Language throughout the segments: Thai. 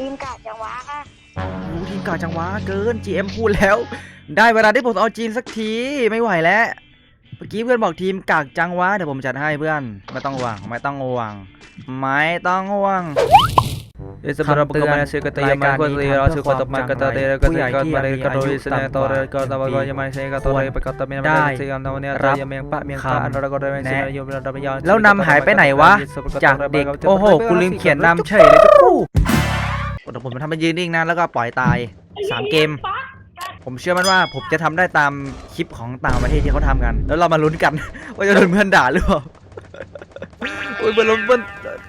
ทีมกาดจังหวะค่ะรู้ทีมกาจังหวะเกิน GM พูดแล้ว ได้เวลาที่ผมเอาจีนสักทีไม่ไหวแล้วเมื่อกี้เพื่อนบอกทีมกากจังวะเดี๋ยวผมจัดให้เพื่อนไม่ต้องห่วงไม่ต้องห่วงไม่ต้องห่วง Isa para pagkamana sa kataya man ko sa rasu ko tapman ka tade ka ka ka ka ro isa na to ka ta ba ya man sa ka to re pa ka ta min ma sa yan na ne ta ya meng pa meng pa an ra ko re men sa yo ra ra ya แล้วนำหายไปไหนวะจากเด็กโอ้โหกูลืมเขียนนำเฉยเลยจุ๊กูเดี๋ยวผมทำเป็นยืนนิ่งนะแล้วก็ปล่อยตายสามเกม ผมเชื่อมั่นว่าผมจะทำได้ตามคลิปของต่างประเทศที่เขาทำกัน แล้วเรามาลุ้นกัน ว่าจะโดนเพื่อนด่าหรือเปล่าโอ้ยเพื่อนล้มเพื่อน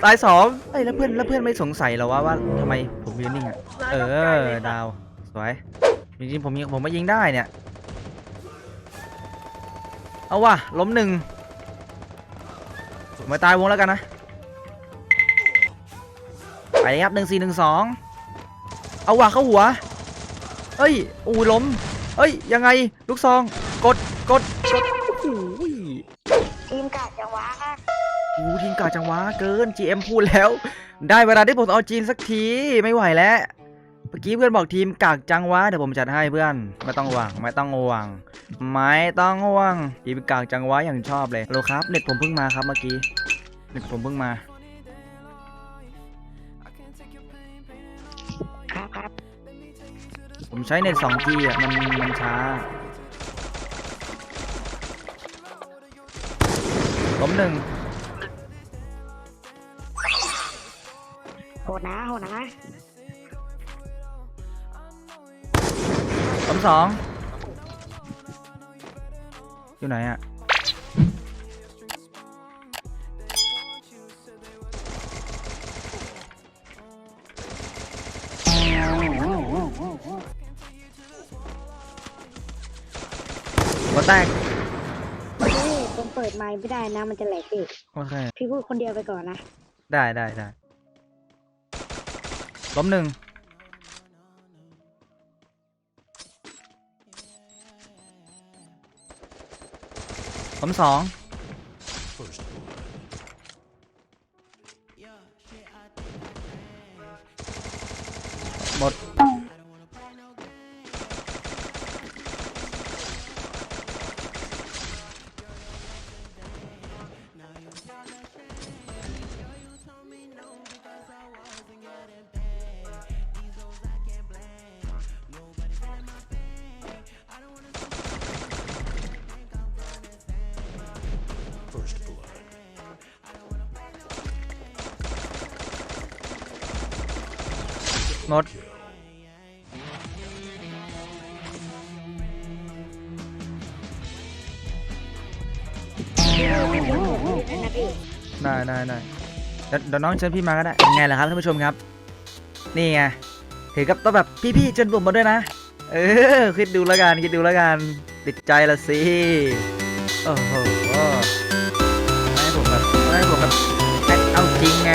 ตายสองเอ้ยแล้วเพื่อนแล้วเพื่อนไม่สงสัยเหรอวะว่าทำไมผมยืนนิ่งอะเออดาวสวยจริงๆผมยิงผมมายิงได้เนี่ยเอาว่ะล้มหนึ่งมมาตายวงแล้วกันนะไปเลยครับหนึ่งสี่หนึ่งสอง เอาว่ะเข้าหัว เอ้ย อู้ล้ม เอ้ย ยังไง ลูกซอง กด กด กดโอ้โหทีมกาดจังหวะค่ะโอ้โหทีมกาจังหวะเกิน GM พูดแล้ว ได้เวลาที่ผมเอาจีนสักที ไม่ไหวแล้ว เมื่อกี้เพื่อนบอกทีมกากจังวะ เดี๋ยวผมจัดให้เพื่อน ไม่ต้องห่วง ไม่ต้องห่วง ไม่ต้องห่วง ทีมกากจังวะอย่างชอบเลยโลครับ เน็ตผมเพิ่งมาครับเมื่อกี้ เน็ตผมเพิ่งมา ผมใช้เน็ต 2G อะ มันมันช้า ล้มหนึ่งโหดนะโหดนะล้มสอง อยู่ไหนอะ หัวแตกเฮ้ยผมเปิดไมค์ไม่ได้นะ มันจะแหลกพี่โอเคพี่พูดคนเดียวไปก่อนนะ ได้ได้ได้ล้มหนึ่งล้มสองหมด หมด ได้ได้ได้เดี๋ยวเดี๋ยวน้องเชิญพี่มาก็ได้เป็ไงล่ะครับท่านผู้ชมครับ นี่ไงถือกับต้องแบบพี่ๆเชิญผมมาด้วยนะ เออ คิดดูแล้วกันคิดดูแล้วกันติดใจละสิ โอ้โหให้ผมแบบให้ผมแบบเอาจริงไง